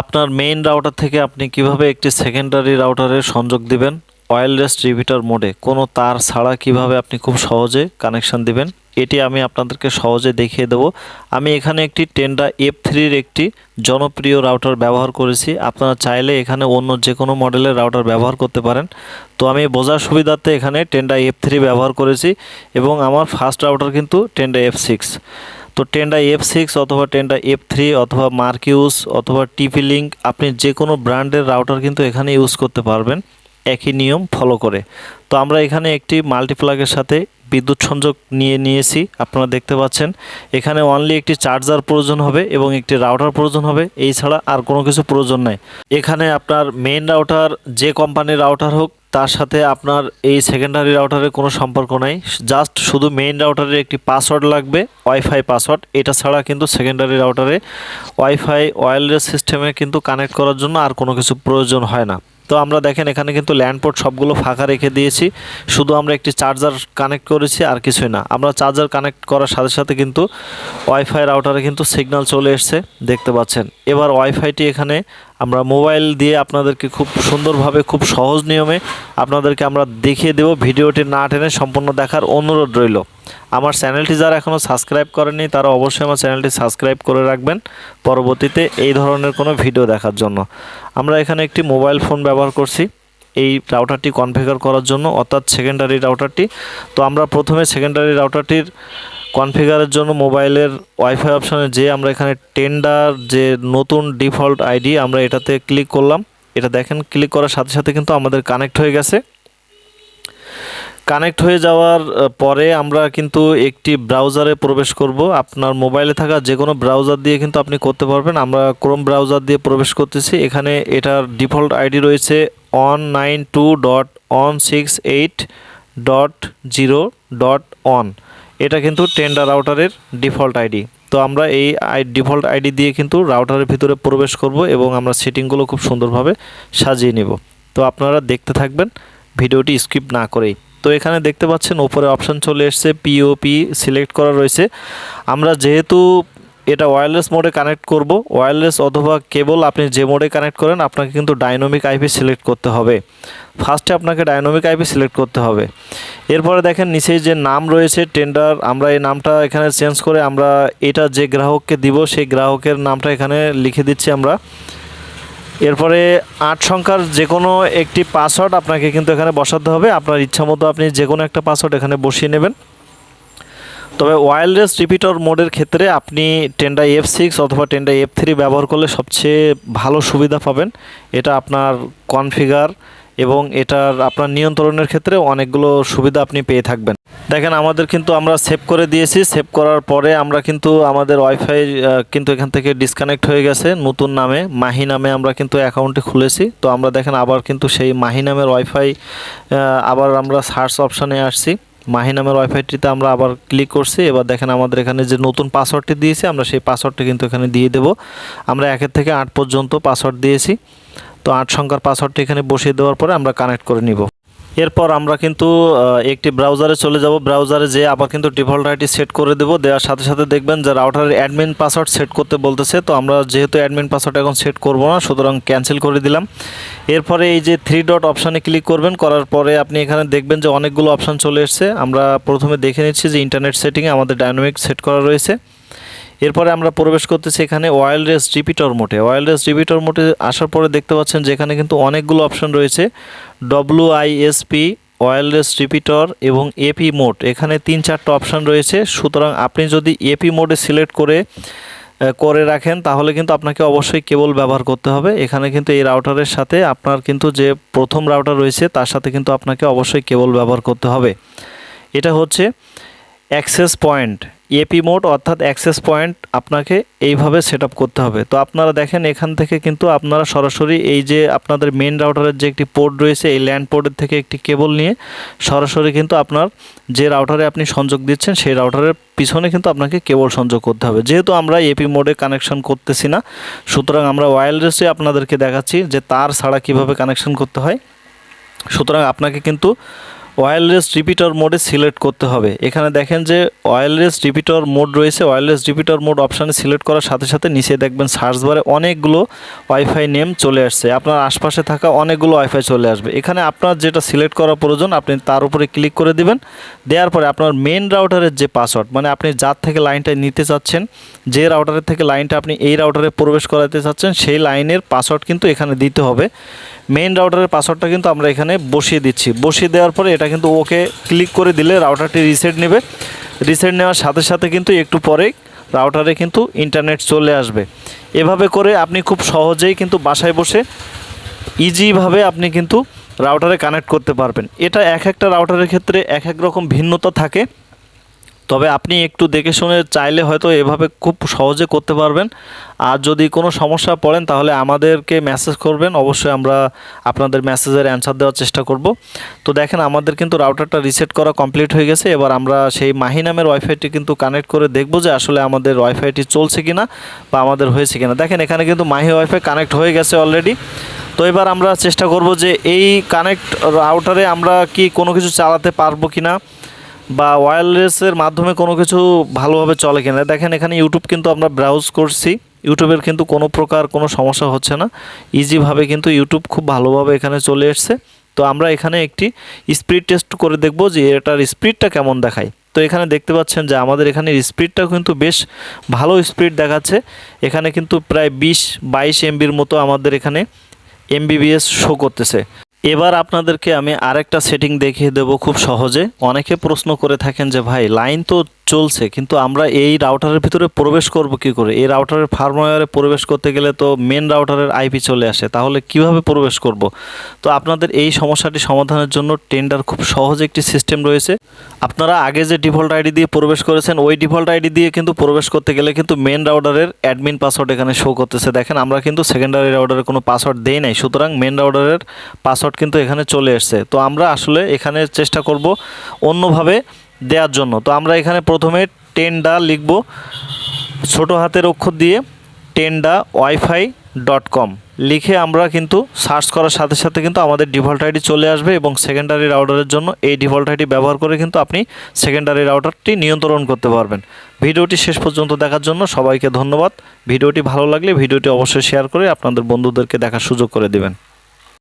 আপনার main router থেকে আপনি কীভাবে একটি সেকেন্ডারি রাউটারের সংযোগ দিবেন? ওয়্যারলেস রিপিটার মোডে কোনো তার ছাড়া কীভাবে আপনি খুব সহজে কানেকশন দিবেন? এটি আমি আপনাদেরকে সহজে দেখিয়ে দেব। আমি এখানে একটি টেন্ডা এফ থ্রির একটি জনপ্রিয় রাউটার ব্যবহার করেছি। আপনারা চাইলে এখানে অন্য যে কোনো মডেলের রাউটার ব্যবহার করতে পারেন। তো আমি বোঝার সুবিধার্থে এখানে টেন্ডা এফ থ্রি ব্যবহার করেছি এবং আমার ফার্স্ট রাউটার কিন্তু টেন্ডা এফ সিক্স তো টেন্ডা এফ সিক্স অথবা টেন্ডা এফ থ্রি অথবা মার্কিউস অথবা টিপি লিঙ্ক আপনি যে কোনো ব্র্যান্ডের রাউটার কিন্তু এখানে ইউজ করতে পারবেন। একই নিয়ম ফলো করে। তো আমরা এখানে একটি মাল্টিপ্লাগের সাথে বিদ্যুৎ সংযোগ নিয়ে নিয়েছি, আপনারা দেখতে পাচ্ছেন। এখানে অনলি একটি চার্জার প্রয়োজন হবে এবং একটি রাউটার প্রয়োজন হবে, এই ছাড়া আর কোনো কিছু প্রয়োজন নাই। এখানে আপনার মেইন রাউটার যে কোম্পানির রাউটার হোক, তার সাথে আপনার এই সেকেন্ডারি রাউটারের কোনো সম্পর্ক নাই। জাস্ট শুধু মেইন রাউটারের একটি পাসওয়ার্ড লাগবে ওয়াইফাই পাসওয়ার্ড এটা ছাড়া কিন্তু সেকেন্ডারি রাউটারে ওয়াইফাই ওয়্যারলেস সিস্টেমে কিন্তু কানেক্ট করার জন্য আর কোনো কিছু প্রয়োজন হয় না। তো আমরা দেখেন এখানে কিন্তু ল্যান্ড পোর্ট সবগুলো ফাঁকা রেখে দিয়েছি। শুধু আমরা একটি চার্জার কানেক্ট করেছি, আর কিছুই না। আমরা চার্জার কানেক্ট করার সাথে সাথে কিন্তু ওয়াইফাই রাউটারে কিন্তু সিগন্যাল চলে এসছে, দেখতে পাচ্ছেন। এবার ওয়াইফাইটি এখানে আমরা মোবাইল দিয়ে আপনাদেরকে খুব সুন্দরভাবে, খুব সহজ নিয়মে আপনাদেরকে আমরা দেখিয়ে দেব। ভিডিওটি না টেনে সম্পূর্ণ দেখার অনুরোধ রইল। আমার চ্যানেলটি যারা এখনও সাবস্ক্রাইব করেনি তারা অবশ্যই আমার চ্যানেলটি সাবস্ক্রাইব করে রাখবেন পরবর্তীতে এই ধরনের কোনো ভিডিও দেখার জন্য। আমরা এখানে একটি মোবাইল ফোন ব্যবহার করছি, এই রাউটারটি কনফিগার করার জন্য, অর্থাৎ সেকেন্ডারি রাউটারটি। তো আমরা প্রথমে সেকেন্ডারি রাউটারটির কনফিগারের জন্য মোবাইলের ওয়াইফাই অপশানে যে আমরা এখানে টেন্ডার যে নতুন ডিফল্ট আইডি আমরা এটাতে ক্লিক করলাম। এটা দেখেন ক্লিক করার সাথে সাথে কিন্তু আমাদের কানেক্ট হয়ে গেছে। কানেক্ট হয়ে যাওয়ার পরে আমরা কিন্তু একটি ব্রাউজারে প্রবেশ করব। আপনার মোবাইলে থাকা যে কোনো ব্রাউজার দিয়ে কিন্তু আপনি করতে পারবেন। আমরা ক্রোম ব্রাউজার দিয়ে প্রবেশ করতেছি। এখানে এটার ডিফল্ট আইডি রয়েছে one nine two dot one six eight dot zero dot one এটা কিন্তু টেন্ডার রাউটারের ডিফল্ট আইডি তো আমরা এই ডিফল্ট আইডি দিয়ে কিন্তু রাউটারের ভিতরে প্রবেশ করব এবং আমরা সেটিংগুলো খুব সুন্দরভাবে সাজিয়ে নেব। তো আপনারা দেখতে থাকবেন, ভিডিওটি স্কিপ না করেই। তো এখানে দেখতে পাচ্ছেন ওপরে অপশান চলে এসছে পিওপি সিলেক্ট করা রয়েছে। আমরা যেহেতু এটা ওয়্যারলেস মোডে কানেক্ট করব। ওয়্যারলেস অথবা কেবল আপনি যে মোডে কানেক্ট করেন, আপনাকে কিন্তু ডাইনামিক আইপি সিলেক্ট করতে হবে। ফার্স্টে আপনাকে ডাইনামিক আইপি সিলেক্ট করতে হবে। এরপরে দেখেন নিচেই যে নাম রয়েছে টেন্ডার আমরা এই নামটা এখানে চেঞ্জ করে আমরা এটা যে গ্রাহককে দিব, সেই গ্রাহকের নামটা এখানে লিখে দিচ্ছি আমরা। এরপরে আট সংখ্যার যে কোনো একটি পাসওয়ার্ড আপনাকে কিন্তু এখানে বসাতে হবে। আপনার ইচ্ছা মতো আপনি যে কোনো একটা পাসওয়ার্ড এখানে বসিয়ে নেবেন। তবে ওয়্যারলেস রিপিটার মোডের ক্ষেত্রে আপনি টেন্ডা এফ সিক্স অথবা টেন্ডা এফ থ্রি ব্যবহার করলে সবচেয়ে ভালো সুবিধা পাবেন। এটা আপনার কনফিগার এবং এটার আপনার নিয়ন্ত্রণের ক্ষেত্রে অনেকগুলো সুবিধা আপনি পেয়ে থাকবেন। দেখেন, আমাদের কিন্তু আমরা সেভ করে দিয়েছি। সেভ করার পরে আমরা কিন্তু আমাদের ওয়াইফাই কিন্তু এখান থেকে ডিসকানেক্ট হয়ে গেছে নতুন নামে। মাহি নামে আমরা কিন্তু অ্যাকাউন্টে খুলেছি। তো আমরা দেখেন, আবার কিন্তু সেই মাহি নামের ওয়াইফাই আবার আমরা সার্চ অপশানে আসছি। মাহি নামের ওয়াইফাইটিতে আমরা আবার ক্লিক করছি। এবার দেখেন আমাদের এখানে যে নতুন পাসওয়ার্ডটি দিয়েছি, আমরা সেই পাসওয়ার্ডটি কিন্তু এখানে দিয়ে দেব। আমরা একের থেকে আট পর্যন্ত পাসওয়ার্ড দিয়েছি। তো আট সংখ্যার পাসওয়ার্ডটি এখানে বসিয়ে দেওয়ার পরে আমরা কানেক্ট করে নিব। এরপর আমরা কিন্তু একটি ব্রাউজারে চলে যাব। ব্রাউজারে যেয়ে আবার কিন্তু ডিফল্ট আইডি সেট করে দেবো। দেওয়ার সাথে সাথে দেখবেন যে রাউটারের অ্যাডমিন পাসওয়ার্ড সেট করতে বলতেছে। তো আমরা যেহেতু অ্যাডমিন পাসওয়ার্ড এখন সেট করব না, সুতরাং ক্যান্সেল করে দিলাম। এরপরে এই যে থ্রি ডট অপশানে ক্লিক করবেন, করার পরে আপনি এখানে দেখবেন যে অনেকগুলো অপশান চলে এসছে। আমরা প্রথমে দেখে নিচ্ছি যে ইন্টারনেট সেটিংয়ে আমাদের ডায়নামিক সেট করা রয়েছে। এরপরে আমরা প্রবেশ করতেছি এখানে ওয়্যারলেস রিপিটর মোটে ওয়্যারলেস রিপিটর মোটে আসার পরে দেখতে পাচ্ছেন যে এখানে কিন্তু অনেকগুলো অপশন রয়েছে। ডব্লিউ আইএসপি ওয়্যারলেস রিপিটর এবং এপি মোড এখানে তিন চারটা অপশন রয়েছে। সুতরাং আপনি যদি এপি মোডে সিলেক্ট করে করে রাখেন, তাহলে কিন্তু আপনাকে অবশ্যই কেবল ব্যবহার করতে হবে। এখানে কিন্তু এই রাউটারের সাথে আপনার কিন্তু যে প্রথম রাউটার রয়েছে, তার সাথে কিন্তু আপনাকে অবশ্যই কেবল ব্যবহার করতে হবে। এটা হচ্ছে অ্যাক্সেস পয়েন্ট এপি মোড অর্থাৎ অ্যাক্সেস পয়েন্ট আপনাকে এইভাবে সেট করতে হবে। তো আপনারা দেখেন এখান থেকে কিন্তু আপনারা সরাসরি এই যে আপনাদের মেন রাউটারের যে একটি পোর্ট রয়েছে, এই ল্যান্ড পোর্টের থেকে একটি কেবল নিয়ে সরাসরি কিন্তু আপনার যে রাউটারে আপনি সংযোগ দিচ্ছেন, সেই রাউটারের পিছনে কিন্তু আপনাকে কেবল সংযোগ করতে হবে। যেহেতু আমরা এপি মোডে কানেকশন করতেছি না, সুতরাং আমরা ওয়্যারলেসে আপনাদেরকে দেখাচ্ছি যে তার ছাড়া কীভাবে কানেকশন করতে হয়। সুতরাং আপনাকে কিন্তু ওয়্যারলেস রিপিটার মোডে সিলেক্ট করতে হবে। এখানে দেখেন যে ওয়্যারলেস রিপিটার মোড রয়েছে। ওয়্যারলেস রিপিটার মোড অপশানে সিলেক্ট করার সাথে সাথে নিচে দেখবেন সার্চ বারে অনেকগুলো ওয়াইফাই নেম চলে আসছে। আপনার আশপাশে থাকা অনেকগুলো ওয়াইফাই চলে আসবে। এখানে আপনার যেটা সিলেক্ট করা প্রয়োজন, আপনি তার উপরে ক্লিক করে দিবেন। দেওয়ার পরে আপনার মেন রাউটারের যে পাসওয়ার্ড মানে আপনি যার থেকে লাইনটা নিতে চাচ্ছেন, যে রাউটারের থেকে লাইনটা আপনি এই রাউটারে প্রবেশ করাতে চাচ্ছেন, সেই লাইনের পাসওয়ার্ড কিন্তু এখানে দিতে হবে। মেন রাউটারের পাসওয়ার্ডটা কিন্তু আমরা এখানে বসিয়ে দিচ্ছি। বসিয়ে দেওয়ার পরে এটা কিন্তু ওকে ক্লিক করে দিলে রাউটারটি রিসেট নেবে। রিসেট নেওয়ার সাথে সাথে কিন্তু একটু পরেই রাউটারে কিন্তু ইন্টারনেট চলে আসবে। এভাবে করে আপনি খুব সহজেই কিন্তু বাসায় বসে ইজিভাবে আপনি কিন্তু রাউটারে কানেক্ট করতে পারবেন। এটা এক একটা রাউটারের ক্ষেত্রে এক এক রকম ভিন্নতা থাকে। তবে আপনি একটু দেখে শুনে চাইলে হয়তো এভাবে খুব সহজে করতে পারবেন। আর যদি কোনো সমস্যা পড়েন তাহলে আমাদেরকে মেসেজ করবেন, অবশ্যই আমরা আপনাদের মেসেজের অ্যান্সার দেওয়ার চেষ্টা করব। তো দেখেন, আমাদের কিন্তু রাউটারটা রিসেট করা কমপ্লিট হয়ে গেছে। এবার আমরা সেই মাহি নামের ওয়াইফাইটি কিন্তু কানেক্ট করে দেখব যে আসলে আমাদের ওয়াইফাইটি চলছে কিনা বা আমাদের হয়েছে কিনা। দেখেন, এখানে কিন্তু মাহি ওয়াইফাই কানেক্ট হয়ে গেছে অলরেডি তো এবার আমরা চেষ্টা করব যে এই কানেক্ট রাউটারে আমরা কি কোনো কিছু চালাতে পারব কিনা। বা ওয়্যারলেসের মাধ্যমে কোনো কিছু ভালোভাবে চলে কিনা। দেখেন, এখানে ইউটিউব কিন্তু আমরা ব্রাউজ করছি। ইউটিউবের কিন্তু কোনো প্রকার কোনো সমস্যা হচ্ছে না। ইজিভাবে কিন্তু ইউটিউব খুব ভালোভাবে এখানে চলে এসছে। তো আমরা এখানে একটি স্পিড টেস্ট করে দেখব যে এটার স্পিডটা কেমন দেখায়। তো এখানে দেখতে পাচ্ছেন যে আমাদের এখানে স্পিডটা কিন্তু বেশ ভালো স্পিড দেখাচ্ছে। এখানে কিন্তু প্রায় বিশ বাইশ এমবির মতো আমাদের এখানে এমবিবিএস শো করতেছে। এবার আপনাদেরকে আমি আরেকটা সেটিং দেখিয়ে দেব খুব সহজে। অনেকে প্রশ্ন করে থাকেন যে, ভাই লাইন তো চলছে, কিন্তু আমরা এই রাউটারের ভিতরে প্রবেশ করব কি করে? এই রাউটারের ফার্মওয়্যারে প্রবেশ করতে গেলে তো মেন রাউটারের আইপি চলে আসে, তাহলে কীভাবে প্রবেশ করব? তো আপনাদের এই সমস্যাটি সমাধানের জন্য টেন্ডার খুব সহজ একটি সিস্টেম রয়েছে। আপনারা আগে যে ডিফল্ট আইডি দিয়ে প্রবেশ করেছেন, ওই ডিফল্ট আইডি দিয়ে কিন্তু প্রবেশ করতে গেলে কিন্তু মেন রাউটারের অ্যাডমিন পাসওয়ার্ড এখানে শো করতেছে। দেখেন, আমরা কিন্তু সেকেন্ডারি রাউটারের কোনো পাসওয়ার্ড দেই নাই, সুতরাং মেন রাউটারের পাসওয়ার্ড কিন্তু এখানে চলে এসছে। তো আমরা আসলে এখানে চেষ্টা করব অন্যভাবে দেওয়ার জন্য। তো আমরা এখানে প্রথমে টেন্ডা লিখব ছোট হাতের অক্ষর দিয়ে টেন্ডা ওয়াইফাই ডট কম লিখে আমরা কিন্তু সার্চ করার সাথে সাথে কিন্তু আমাদের ডিফল্ট আইডি চলে আসবে এবং সেকেন্ডারি রাউটারের জন্য এই ডিফল্ট আইডি ব্যবহার করে কিন্তু আপনি সেকেন্ডারি রাউটারটি নিয়ন্ত্রণ করতে পারবেন। ভিডিওটি শেষ পর্যন্ত দেখার জন্য সবাইকে ধন্যবাদ। ভিডিওটি ভালো লাগলে ভিডিওটি অবশ্যই শেয়ার করে আপনাদের বন্ধুদেরকে দেখার সুযোগ করে দিবেন।